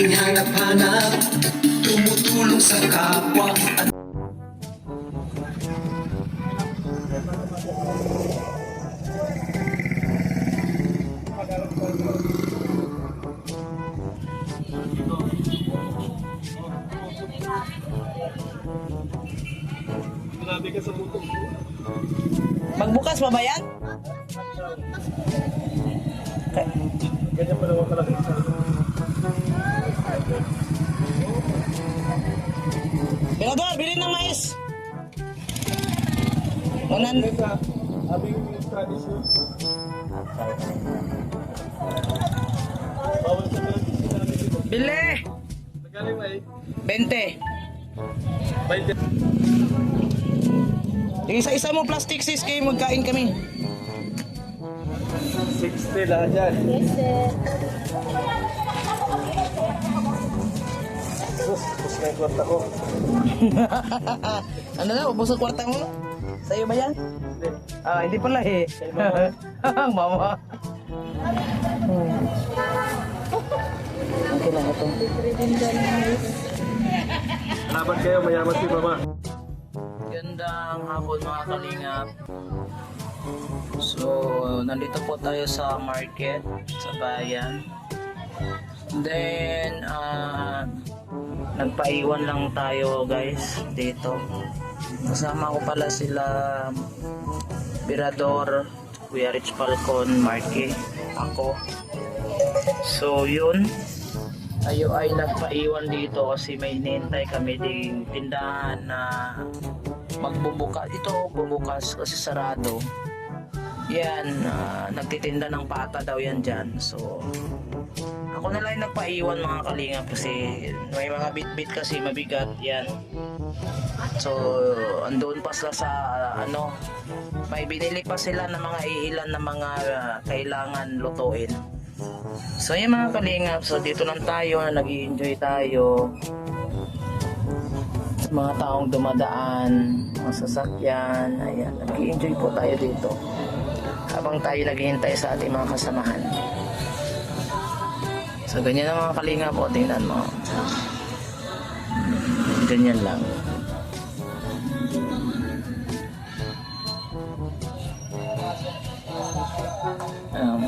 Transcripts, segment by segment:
aking hanap-hanap Tumutulong sa kapwa at Magbukas pa ba yan? Ganyan pa naman kalaki. Pinador, bilhin ng mais. Unan, abing tradisyon. Bili. Nagaling ba eh? 20. 20. Yung isa-isa mo plastic sis kayo magkain kami. 60 lang dyan. Sus, sus na yung kwarta ko. ano na, ubos ang kwarta mo? Sa'yo ba yan? Ah, hindi pala eh. Ang mama. Hmm. Okay lang ito. Salamat kayo, mayaman si mama. Gandang hapon mga kalingap. So, nandito po tayo sa market, sa bayan. Then, ah, nagpaiwan lang tayo guys dito. Kasama ko pala sila Birador, Kuya Rich Falcon, Marque, ako. So, yun. Tayo ay nagpaiwan dito kasi may hinihintay kami ding tindahan na magbubukas. Ito bubukas kasi sarado. Yan, ah, nagtitinda ng pata daw yan dyan. So, ako na lang nagpaiwan mga kalingap kasi may mga bit-bit kasi mabigat yan. So, andun pa sila sa ah, ano, may binili pa sila ng mga iilan na mga ah, kailangan lutuin. So yung mga kalingap, so dito lang tayo, nag enjoy tayo. Mga taong dumadaan, mga sasakyan, ayan, nag enjoy po tayo dito. Habang tayo naghihintay sa ating mga kasamahan. So ganyan ang mga kalingap po, tingnan mo. Ganyan lang. Um,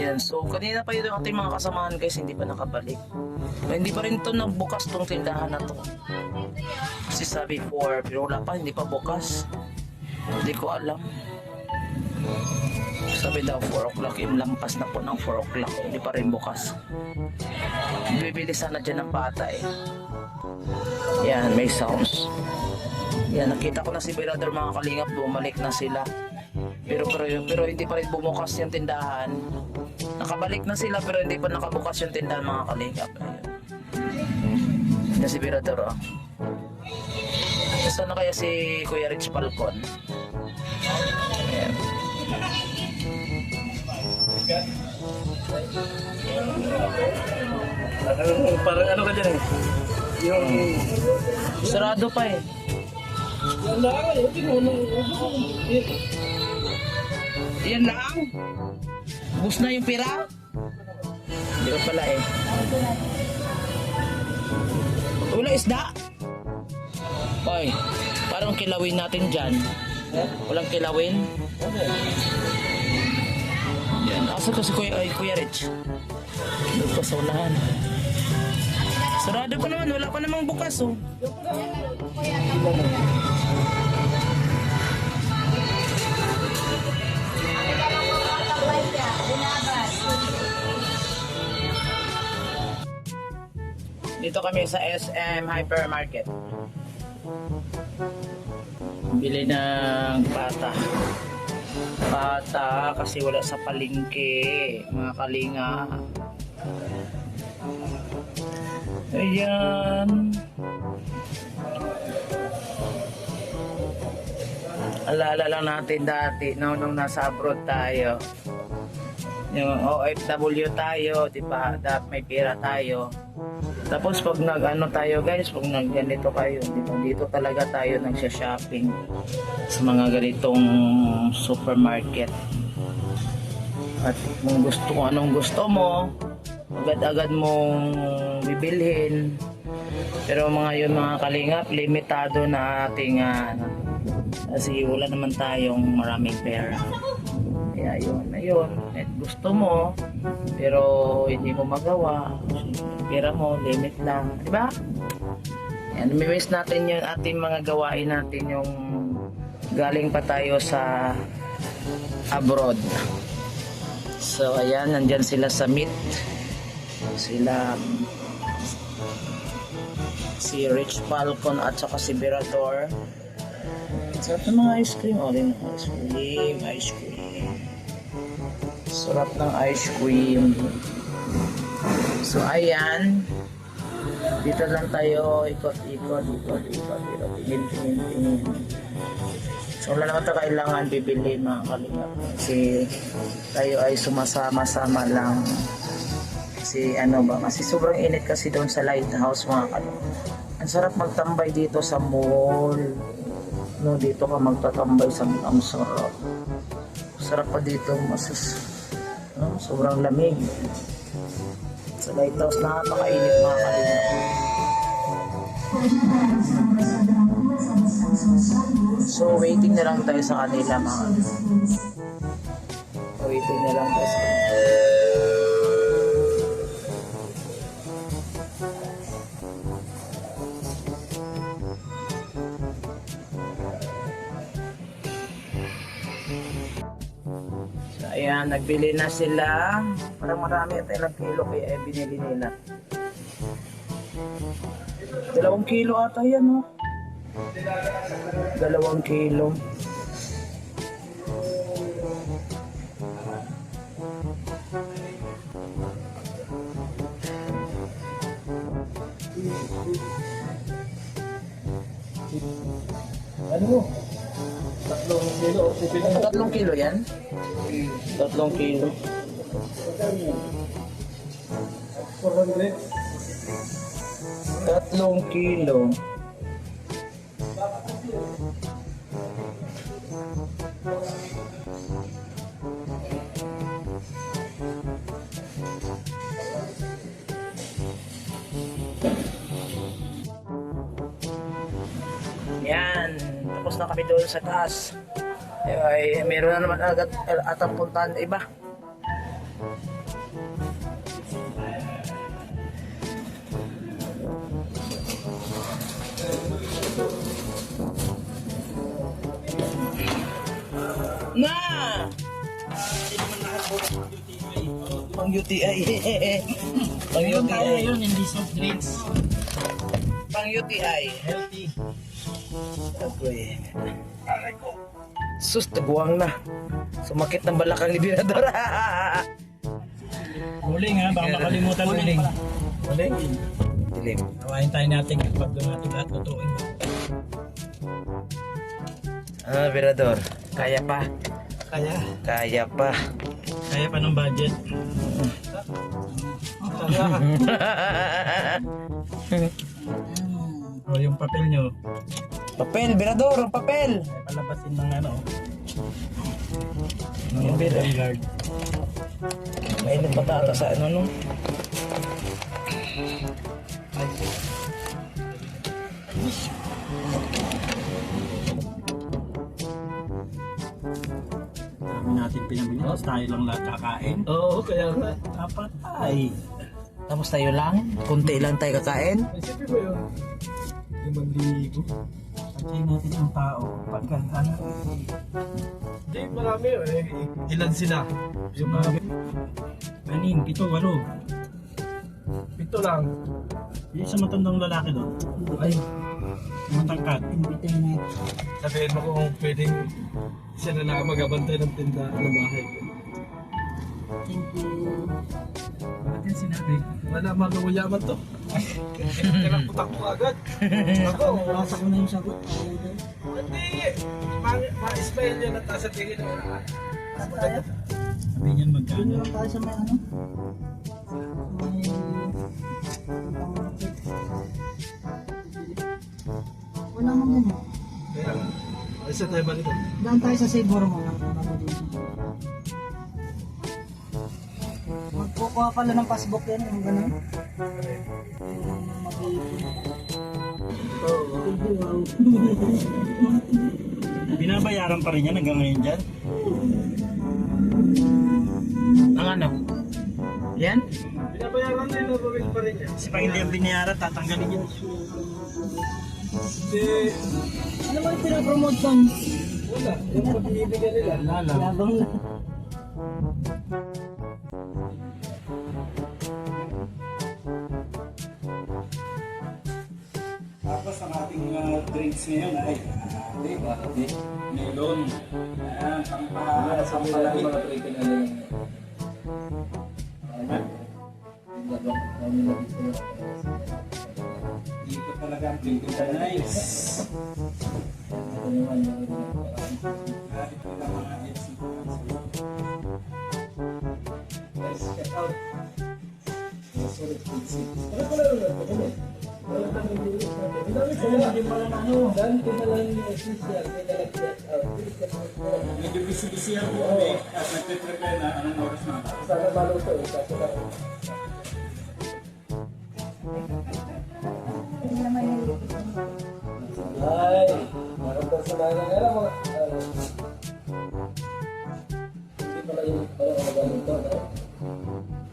Yan, so kanina pa yun yung ating mga kasamahan guys, hindi pa nakabalik. Pero hindi pa rin to nagbukas tong tindahan na to. Kasi sabi 4, pero wala pa, hindi pa bukas. Hindi ko alam. Sabi daw 4 o'clock, yung lampas na po ng 4 o'clock, hindi pa rin bukas. Bibili sana dyan ng pata eh. Yan, may sounds. Yan, nakita ko na si Brother mga kalingap, bumalik na sila. Pero, pero, pero hindi pa rin bumukas yung tindahan. Nakabalik na sila pero hindi pa nakabukas yung tindahan mga kalingap. Yan si Brother oh. Saan na kaya si Kuya Rich Falcon? Ano, parang ano ka dyan eh? Yung... Sarado pa eh. Yan lang. Bus na yung pira. Hindi ko pala eh. Wala isda. Hoy, parang kilawin natin dyan. Walang kilawin. Yan, asa ko si Kuya, ay, Kuya Rich? Doon pa sa unahan. Sarado pa naman, wala pa namang bukas oh. Dito kami sa SM Hypermarket. Bili ng pata. Pata kasi wala sa palingke, mga kalinga. Ayan. Alala lang natin dati, no, nung nasa abroad tayo. Yung OFW tayo, di ba? Dapat may pera tayo. Tapos pag nag-ano tayo guys, pag nagganito kayo, di ba? Dito talaga tayo nagsha-shopping sa mga ganitong supermarket. At kung gusto kung anong gusto mo, agad-agad mong bibilhin. Pero mga yun mga kalingap, limitado na ating ano, kasi wala naman tayong maraming pera. Kaya yun, ayun, at gusto mo, pero hindi mo magawa, pera mo, limit lang, di ba? Yan, namimiss natin yung ating mga gawain natin yung galing pa tayo sa abroad. So ayan, nandyan sila sa meet. Sila si Rich Falcon at saka si Berador. Sarap mga ice cream. Oh, din ice cream, ice cream. Sarap ng ice cream. So ayan, dito lang tayo ikot-ikot, ikot-ikot, ikot, tingin, tingin, tingin. So wala naman tayo kailangan bibili mga kalingap. Kasi tayo ay sumasama-sama lang. Kasi ano ba, kasi sobrang init kasi doon sa lighthouse mga kalingap. Ang sarap magtambay dito sa mall. No, dito ka magtatambay sa ang sarap. Sarap pa dito, masus. No, sobrang lamig. Sa lighthouse napakainit mga kalingap. So, waiting na lang tayo sa kanila mga Waiting na lang tayo sa kanila. Ayan, nagbili na sila. Parang marami at ilang kilo kaya eh, binili nila. Dalawang kilo ata yan, oh. Dalawang kilo. Ano mo? Tatlong kilo o sipin na. Tatlong kilo yan? Tatlong kilo. 400. Tatlong kilo. Tapos na kami doon sa taas. Ay, meron na naman agad at ang puntahan iba. Na! Pang UTI. Pang UTI. soft drinks. Pang UTI. Healthy. Agoy. Sus, taguang na. Sumakit ng balakang ni Binadora. Huling ha, baka makalimutan huling. Huling. Dilim. Tawain tayo natin kapag natin lahat tutuin. Ah, Birador. Kaya pa. Kaya, Kaya pa. kaya pa ng budget. o yung papel nyo, papel, Birador, ang papel. palabasin ng ano. Yung bira. guard. Mainit pa tata sa ano, no? Dami natin pinamili. Tapos tayo lang lahat kakain. Oo, kaya nga. Dapat ay. Tapos tayo lang. Kunti lang tayo kakain. Ay, siyempre ba yun? Limang libo. Pagkain natin yung tao. Pagka ano. Hindi, marami eh. Ilan sila? Yung mga... Anin, pito, walo. Pito lang. Yung sa matandang lalaki doon. Ay. Matangkad. Sabihin mo kung pwedeng siya na lang magabantay ng tinda ng bahay ko. Thank you. Bakit sinabi? Wala magawayaman to. Kailangan putak ko agad. Ako, nasa ko na yung sagot. Hindi. Ma-smile yun at nasa tingin mo. Sabi niyan magkano. Ano tayo sa may ano? Wala mo mo. Kaya, alis na tayo balik. Daan tayo sa Siguro mo. Kukuha pala ng passbook yan, yung mag-iipon. Binabayaran pa rin yan hanggang ngayon dyan. Ang ano? Yan? Binabayaran din, nabawin pa rin yan. Kasi pag hindi yung binayaran, tatanggalin yun. Hindi, Ano ba yung pinapromote son? wala. Yung pag-ibigyan nila, lala. Labang na. Ating uh, drinks ngayon ay di ba? Melon. Ayan, pampa, pampalamig. mga drink na lang. Dito talaga ang drinking ka nice. Ito naman ito lang mga FC. Guys, check out. Ano pala yung nagpapalit? Medyo busy-busy ako kami at nagpe-prepare na anong oras na. Sana maluto eh. Kasi Ay, meron daw sa mga nga mga hindi pala yung pala mga galing to, no?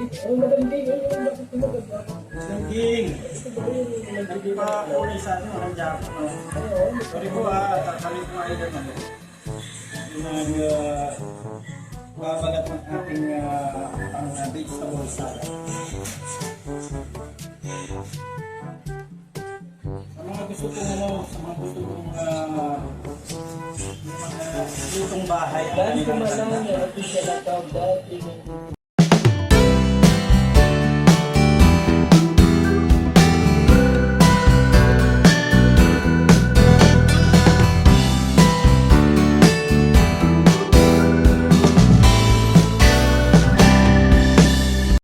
Madanding. Nagpa-uli sa ano, ang no? Sorry po ah, kami kumain naman. Nag, uh, babalat ng ating uh, ang uh, vegetable salad. Sa mga gusto kong ano, sa mga gusto kong uh, mga lutong bahay. Dahil kumalang,